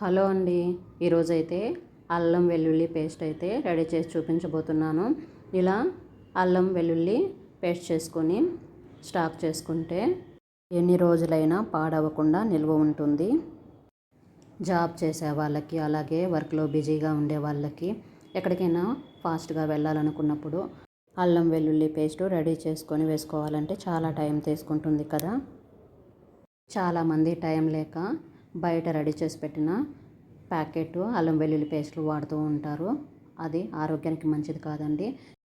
Hello అండి. ఈరోజైతే అల్లం వెల్లుల్లి పేస్ట్ అయితే రెడీ చేసి చూపించబోతున్నాను. ఇలా అల్లం వెల్లుల్లి పేస్ట్ చేసుకొని స్టాక్ చేసుకుంటే ఎన్ని రోజులైనా పాడవకుండా నిల్వ ఉంటుంది. జాబ్ చేసే వాళ్ళకి అలాగే వర్క్లో బిజీగా ఉండే వాళ్ళకి ఎక్కడికైనా ఫాస్ట్గా వెళ్ళాలనుకున్నప్పుడు అల్లం వెల్లుల్లి పేస్ట్ రెడీ చేసుకొని వేసుకోవాలంటే చాలా టైం తీసుకుంటుంది కదా. చాలామంది టైం లేక బయట రెడీ చేసి పెట్టిన ప్యాకెట్ అల్లం వెల్లుల్లి పేస్ట్లు వాడుతూ ఉంటారు. అది ఆరోగ్యానికి మంచిది కాదండి.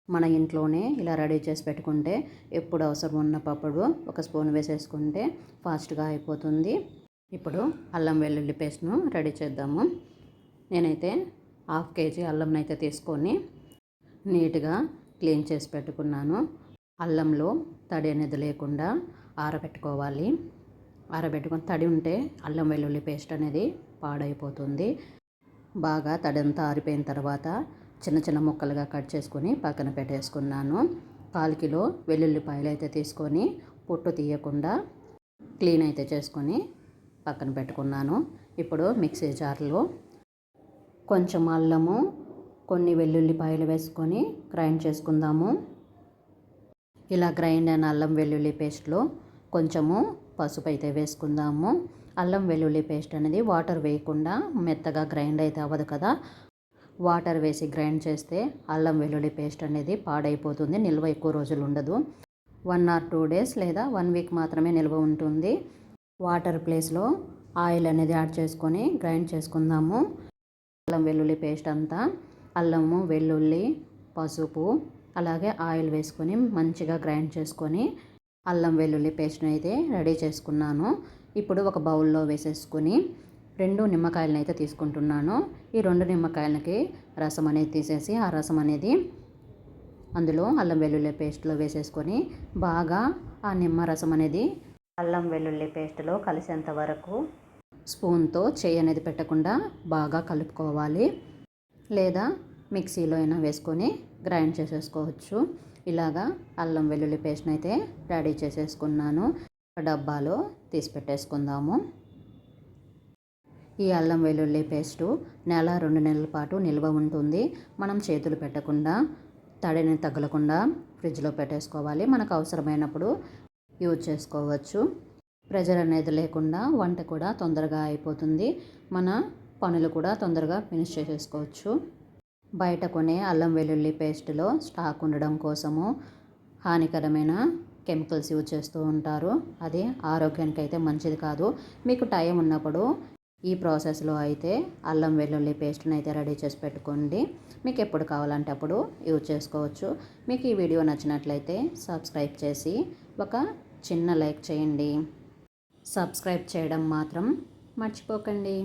మన ఇంట్లోనే ఇలా రెడీ చేసి పెట్టుకుంటే ఎప్పుడు అవసరం ఉన్నప్పుడు ఒక స్పూన్ వేసేసుకుంటే ఫాస్ట్గా అయిపోతుంది. ఇప్పుడు అల్లం వెల్లుల్లి పేస్ట్ను రెడీ చేద్దాము. నేనైతే హాఫ్ కేజీ అల్లంని అయితే తీసుకొని నీట్గా క్లీన్ చేసి పెట్టుకున్నాను. అల్లంలో తడి అనేది లేకుండా ఆరబెట్టుకోవాలి. ఆరబెట్టుకొని తడి ఉంటే అల్లం వెల్లుల్లి పేస్ట్ అనేది పాడైపోతుంది. బాగా తడంతా ఆరిపోయిన తర్వాత చిన్న చిన్న ముక్కలుగా కట్ చేసుకొని పక్కన పెట్టేసుకున్నాను. కాలు కిలో వెల్లుల్లిపాయలు అయితే తీసుకొని పొట్టు తీయకుండా క్లీన్ అయితే చేసుకొని పక్కన పెట్టుకున్నాను. ఇప్పుడు మిక్సీ జార్లో కొంచెం అల్లము కొన్ని వెల్లుల్లిపాయలు వేసుకొని గ్రైండ్ చేసుకుందాము. ఇలా గ్రైండ్ అయిన అల్లం వెల్లుల్లి పేస్ట్లో కొంచెము పసుపు అయితే వేసుకుందాము. అల్లం వెల్లుల్లి పేస్ట్ అనేది వాటర్ వేయకుండా మెత్తగా గ్రైండ్ అయితే అవ్వదు కదా. వాటర్ వేసి గ్రైండ్ చేస్తే అల్లం వెల్లుల్లి పేస్ట్ అనేది పాడైపోతుంది నిల్వ ఎక్కువ రోజులు ఉండదు. వన్ ఆర్ టూ డేస్ లేదా వన్ వీక్ మాత్రమే నిల్వ ఉంటుంది. వాటర్ ప్లేస్లో ఆయిల్ అనేది యాడ్ చేసుకొని గ్రైండ్ చేసుకుందాము. అల్లం వెల్లుల్లి పేస్ట్ అంతా అల్లము వెల్లుల్లి పసుపు అలాగే ఆయిల్ వేసుకొని మంచిగా గ్రైండ్ చేసుకొని అల్లం వెల్లుల్లి పేస్ట్ని అయితే రెడీ చేసుకున్నాను. ఇప్పుడు ఒక బౌల్లో వేసేసుకుని రెండు నిమ్మకాయలను అయితే తీసుకుంటున్నాను. ఈ రెండు నిమ్మకాయలకి రసం అనేది తీసేసి ఆ రసం అనేది అందులో అల్లం వెల్లుల్లి పేస్ట్లో వేసేసుకొని బాగా ఆ నిమ్మ రసం అనేది అల్లం వెల్లుల్లి పేస్ట్లో కలిసేంత వరకు స్పూన్తో చేయి అనేది పెట్టకుండా బాగా కలుపుకోవాలి. లేదా మిక్సీలో అయినా వేసుకొని గ్రైండ్ చేసేసుకోవచ్చు. ఇలాగా అల్లం వెల్లుల్లి పేస్ట్ని అయితే రెడీ చేసేసుకున్నాను. డబ్బాలో తీసి పెట్టేసుకుందాము. ఈ అల్లం వెల్లుల్లి పేస్టు నెల రెండు నెలల పాటు నిల్వ ఉంటుంది. మనం చేతులు పెట్టకుండా తడిని తగలకుండా ఫ్రిడ్జ్లో పెట్టేసుకోవాలి. మనకు అవసరమైనప్పుడు యూజ్ చేసుకోవచ్చు. ప్రెజర్ అనేది లేకుండా వంట కూడా తొందరగా అయిపోతుంది. మన పనులు కూడా తొందరగా ఫినిష్ చేసేసుకోవచ్చు. బయట కొనే అల్లం వెల్లుల్లి పేస్ట్లో స్టాక్ ఉండడం కోసము హానికరమైన కెమికల్స్ యూజ్ చేస్తూ ఉంటారు. అది ఆరోగ్యానికి అయితే మంచిది కాదు. మీకు టైం ఉన్నప్పుడు ఈ ప్రాసెస్లో అయితే అల్లం వెల్లుల్లి పేస్ట్ని అయితే రెడీ చేసి పెట్టుకోండి. మీకు ఎప్పుడు కావాలంటే అప్పుడు యూజ్ చేసుకోవచ్చు. మీకు ఈ వీడియో నచ్చినట్లయితే సబ్స్క్రైబ్ చేసి ఒక చిన్న లైక్ చేయండి. సబ్స్క్రైబ్ చేయడం మాత్రం మర్చిపోకండి.